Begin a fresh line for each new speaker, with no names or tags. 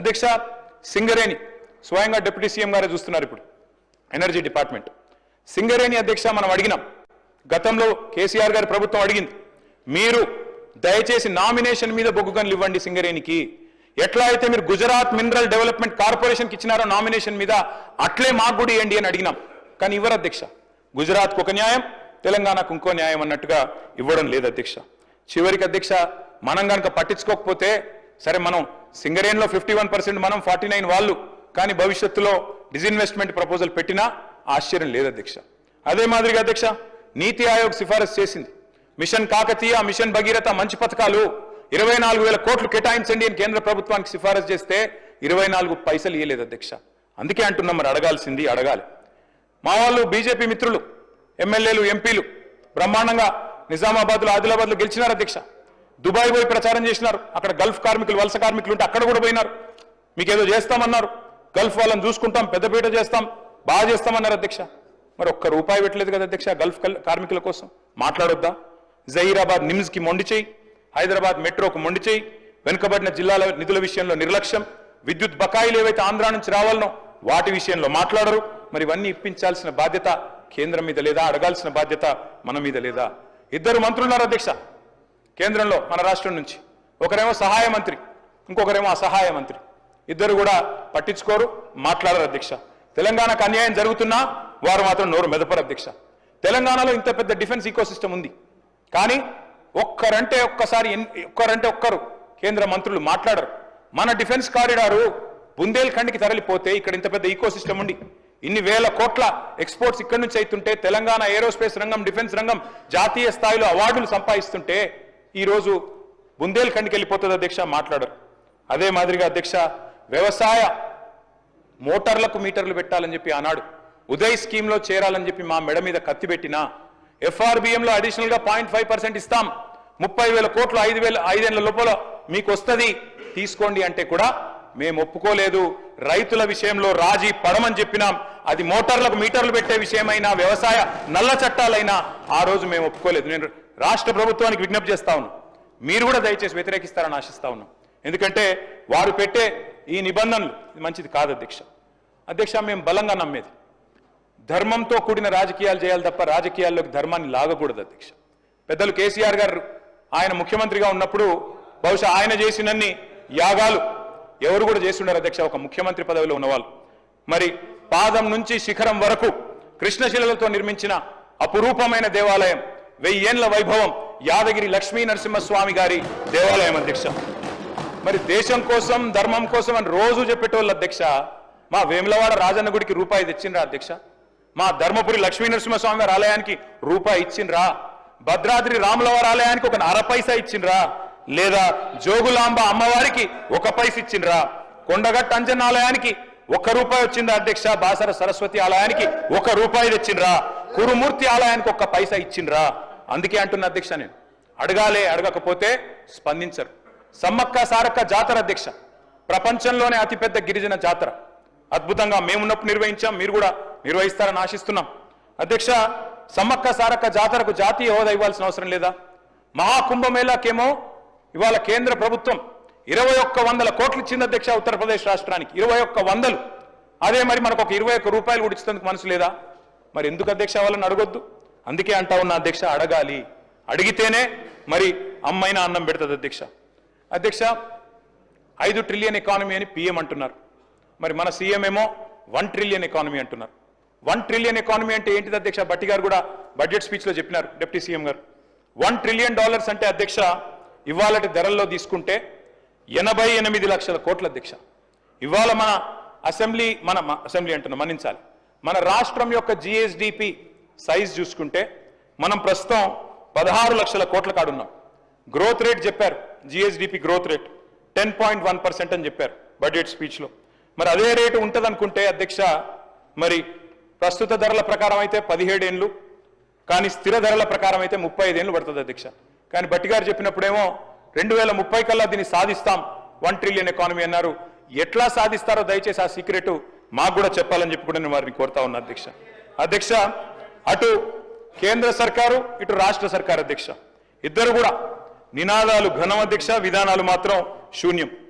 అధ్యక్ష సింగరేణి స్వయంగా deputy CM గారే చూస్తున్నారు ఇప్పుడు. Energy department. సింగరేణి అధ్యక్ష మనం అడిగినాం. గతంలో కేసీఆర్ గారి ప్రభుత్వం అడిగింది. మీరు దయచేసి నామినేషన్ మీద బొగ్గుగనులు ఇవ్వండి సింగరేణికి. ఎట్లా అయితే మీరు గుజరాత్ మినరల్ డెవలప్మెంట్ కార్పొరేషన్కి ఇచ్చినారో నామినేషన్ మీద అట్లే మాకు కూడా ఇవ్వండి అని అడిగినాం. కానీ ఇవ్వరు అధ్యక్ష. గుజరాత్కు ఒక న్యాయం తెలంగాణకు ఇంకో న్యాయం అన్నట్టుగా ఇవ్వడం లేదు అధ్యక్ష. చివరికి అధ్యక్ష మనం కనుక పట్టించుకోకపోతే సరే మనం సింగరేన్లో ఫిఫ్టీ వన్ పర్సెంట్ మనం ఫార్టీ నైన్ వాళ్ళు. కానీ భవిష్యత్తులో డిజిన్వెస్ట్మెంట్ ప్రపోజల్ పెట్టినా ఆశ్చర్యం లేదు అధ్యక్ష. అదే మాదిరిగా అధ్యక్ష నీతి ఆయోగ్ సిఫారసు చేసింది. మిషన్ కాకతీయ మిషన్ భగీరథ మంచి పథకాలు ఇరవై నాలుగు వేల కోట్లు కేటాయించండి అని కేంద్ర ప్రభుత్వానికి సిఫారసు చేస్తే ఇరవై నాలుగు పైసలు ఇవ్వలేదు అధ్యక్ష. అందుకే అంటున్నాం మరి అడగాల్సింది అడగాలి. మా వాళ్ళు బీజేపీ మిత్రులు ఎమ్మెల్యేలు ఎంపీలు బ్రహ్మాండంగా నిజామాబాద్లో ఆదిలాబాద్లో గెలిచినారు అధ్యక్ష. దుబాయ్ పోయి ప్రచారం చేసినారు. అక్కడ గల్ఫ్ కార్మికులు వలస కార్మికులు ఉంటే అక్కడ కూడా పోయినారు. మీకేదో చేస్తామన్నారు. గల్ఫ్ వాళ్ళని చూసుకుంటాం పెద్దపీట చేస్తాం బాగా చేస్తామన్నారు అధ్యక్ష. మరి ఒక్క రూపాయి పెట్టలేదు కదా అధ్యక్ష గల్ఫ్ కార్మికుల కోసం. మాట్లాడొద్దా? జహీరాబాద్ నిమ్స్కి మొండి చేయి. హైదరాబాద్ మెట్రోకు మొండి చేయి. వెనుకబడిన జిల్లాల నిధుల విషయంలో నిర్లక్ష్యం. విద్యుత్ బకాయిలు ఏవైతే ఆంధ్ర నుంచి రావాలనో వాటి విషయంలో మాట్లాడరు. మరి ఇవన్నీ ఇప్పించాల్సిన బాధ్యత కేంద్రం మీద లేదా అడగాల్సిన బాధ్యత మన మీద లేదా? ఇద్దరు మంత్రులున్నారు అధ్యక్ష. కేంద్రంలో మన రాష్ట్రం నుంచి. ఒకరేమో సహాయ మంత్రి ఇంకొకరేమో అసహాయ మంత్రి. ఇద్దరు కూడా పట్టించుకోరు మాట్లాడరు అధ్యక్ష. తెలంగాణకు అన్యాయం జరుగుతున్నా వారు మాత్రం నోరు మెదపరు అధ్యక్ష. తెలంగాణలో ఇంత పెద్ద డిఫెన్స్ ఈకోసిస్టమ్ ఉంది. కానీ ఒక్కరంటే ఒక్కసారి ఒక్కరంటే ఒక్కరు కేంద్ర మంత్రులు మాట్లాడరు. మన డిఫెన్స్ కారిడారు బుందేల్ఖండ్కి తరలిపోతే ఇక్కడ ఇంత పెద్ద ఈకోసిస్టమ్ ఉండి ఇన్ని వేల కోట్ల ఎక్స్పోర్ట్స్ ఇక్కడి నుంచి అవుతుంటే తెలంగాణ ఏరోస్పేస్ రంగం డిఫెన్స్ రంగం జాతీయ స్థాయిలో అవార్డులు సంపాదిస్తుంటే ఈ రోజు బుందేల్ఖండ్కి వెళ్ళిపోతుంది అధ్యక్ష మాట్లాడరు. అదే మాదిరిగా అధ్యక్ష వ్యవసాయ మోటార్లకు మీటర్లు పెట్టాలని చెప్పి ఆనాడు ఉదయ్ స్కీమ్లో చేరాలని చెప్పి మా మెడ మీద కత్తి పెట్టినా ఎఫ్ఆర్బిఎంలో అడిషనల్గా పాయింట్ ఫైవ్ పర్సెంట్ ఇస్తాం. ముప్పై వేల కోట్లు ఐదు వేల ఐదేళ్ళ లోపల మీకు వస్తుంది తీసుకోండి అంటే కూడా మేము ఒప్పుకోలేదు. రైతుల విషయంలో రాజీ పడమని చెప్పినాం. అది మోటార్లకు మీటర్లు పెట్టే విషయమైనా వ్యవసాయ నల్ల చట్టాలైనా ఆ రోజు మేము ఒప్పుకోలేదు. నేను రాష్ట్ర ప్రభుత్వానికి విజ్ఞప్తి చేస్తా ఉన్నాం. మీరు కూడా దయచేసి వ్యతిరేకిస్తారని ఆశిస్తా ఉన్నాం. ఎందుకంటే వారు పెట్టే ఈ నిబంధనలు మంచిది కాదు అధ్యక్ష. అధ్యక్ష మేము బలంగా నమ్మేది. ధర్మంతో కూడిన రాజకీయాలు చేయాలి తప్ప రాజకీయాల్లోకి ధర్మాన్ని లాగకూడదు అధ్యక్ష. పెద్దలు కేసీఆర్ గారు ఆయన ముఖ్యమంత్రిగా ఉన్నప్పుడు బహుశా ఆయన చేసినన్ని యాగాలు ఎవరు కూడా చేసి అధ్యక్ష ఒక ముఖ్యమంత్రి పదవిలో ఉన్నవాళ్ళు. మరి పాదం నుంచి శిఖరం వరకు కృష్ణశిలలతో నిర్మించిన అపురూపమైన దేవాలయం వెయ్యేండ్ల వైభవం యాదగిరి లక్ష్మీ నరసింహస్వామి గారి దేవాలయం అధ్యక్ష. మరి దేశం కోసం ధర్మం కోసం అని రోజు చెప్పేటోళ్ళు అధ్యక్ష మా వేములవాడ రాజన్న గుడికి రూపాయి తెచ్చిండ్రా అధ్యక్ష. మా ధర్మపురి లక్ష్మీ నరసింహస్వామి వారి ఆలయానికి రూపాయి ఇచ్చిండ్రా. భద్రాద్రి రాములవారి ఆలయానికి ఒక అర పైసా ఇచ్చిండ్రా. లేదా జోగులాంబ అమ్మవారికి ఒక పైస ఇచ్చిండ్రా. కొండగట్ట అంజన్ ఆలయానికి ఒక రూపాయి వచ్చిందా అధ్యక్ష. బాసర సరస్వతి ఆలయానికి ఒక రూపాయి తెచ్చిండ్రా. కురుమూర్తి ఆలయానికి ఒక్క పైసా ఇచ్చిండ్రా. అందుకే అంటున్న అధ్యక్ష నేను. అడగాలే అడగకపోతే స్పందించరు. సమ్మక్క సారక్క జాతర అధ్యక్ష. ప్రపంచంలోనే అతిపెద్ద గిరిజన జాతర. అద్భుతంగా మేమున్నప్పుడు నిర్వహించాం మీరు కూడా నిర్వహిస్తారని ఆశిస్తున్నాం. అధ్యక్ష సమ్మక్క సారక్క జాతరకు జాతీయ హోదా ఇవ్వాల్సిన అవసరం లేదా? మహాకుంభమేళాకేమో ఇవాళ కేంద్ర ప్రభుత్వం ఇరవై ఒక్క వందల కోట్లు ఇచ్చింది అధ్యక్ష ఉత్తరప్రదేశ్ రాష్ట్రానికి. ఇరవై ఒక్క వందలు. అదే మరి మనకు ఒక ఇరవై ఒక్క రూపాయలు కూడా ఇచ్చేందుకు మనసు లేదా? మరి ఎందుకు అధ్యక్ష వాళ్ళని అడగొద్దు? అందుకే అంటా ఉన్న అధ్యక్ష అడగాలి. అడిగితేనే మరి అమ్మాయిన అన్నం పెడుతుంది అధ్యక్ష. అధ్యక్ష ఐదు ట్రిలియన్ ఎకానమీ అని పిఎం అంటున్నారు. మరి మన సీఎం ఏమో వన్ ట్రిలియన్ ఎకానమీ అంటున్నారు. వన్ ట్రిలియన్ ఎకానమీ అంటే ఏంటిది అధ్యక్ష? భట్టి గారు కూడా బడ్జెట్ స్పీచ్లో చెప్పినారు డిప్యూటీ సీఎం గారు. వన్ ట్రిలియన్ డాలర్స్ అంటే అధ్యక్ష ఇవాళటి ధరల్లో తీసుకుంటే ఎనభై ఎనిమిది లక్షల కోట్ల అధ్యక్ష. ఇవాళ మన అసెంబ్లీ మన అసెంబ్లీ అంటున్నాం మన్నించాలి. మన రాష్ట్రం యొక్క జిఎస్డిపి సైజ్ చూసుకుంటే మనం ప్రస్తుతం పదహారు లక్షల కోట్ల కాడున్నాం. గ్రోత్ రేట్ చెప్పారు. GSDP growth rate ten point one percent అని చెప్పారు బడ్జెట్ స్పీచ్లో మరి అదే రేటు ఉంటుంది అనుకుంటే అధ్యక్ష మరి ప్రస్తుత ధరల ప్రకారం అయితే పదిహేడేండ్లు కానీ స్థిర ధరల ప్రకారం అయితే ముప్పై ఐదేళ్ళు పడుతుంది అధ్యక్ష. కానీ బట్టి గారు చెప్పినప్పుడేమో రెండు వేల ముప్పై కల్లా దీన్ని సాధిస్తాం వన్ ట్రిలియన్ ఎకానమీ అన్నారు. ఎట్లా సాధిస్తారో దయచేసి ఆ సీక్రెట్ మాకు కూడా చెప్పాలని చెప్పి కూడా నేను వారిని కోరుతా ఉన్నా అధ్యక్ష. అధ్యక్ష అటు కేంద్ర సర్కారు ఇటు రాష్ట్ర సర్కారు అధ్యక్ష. ఇద్దరు కూడా నినాదాలు ఘనం అధ్యక్ష విధానాలు మాత్రం శూన్యం.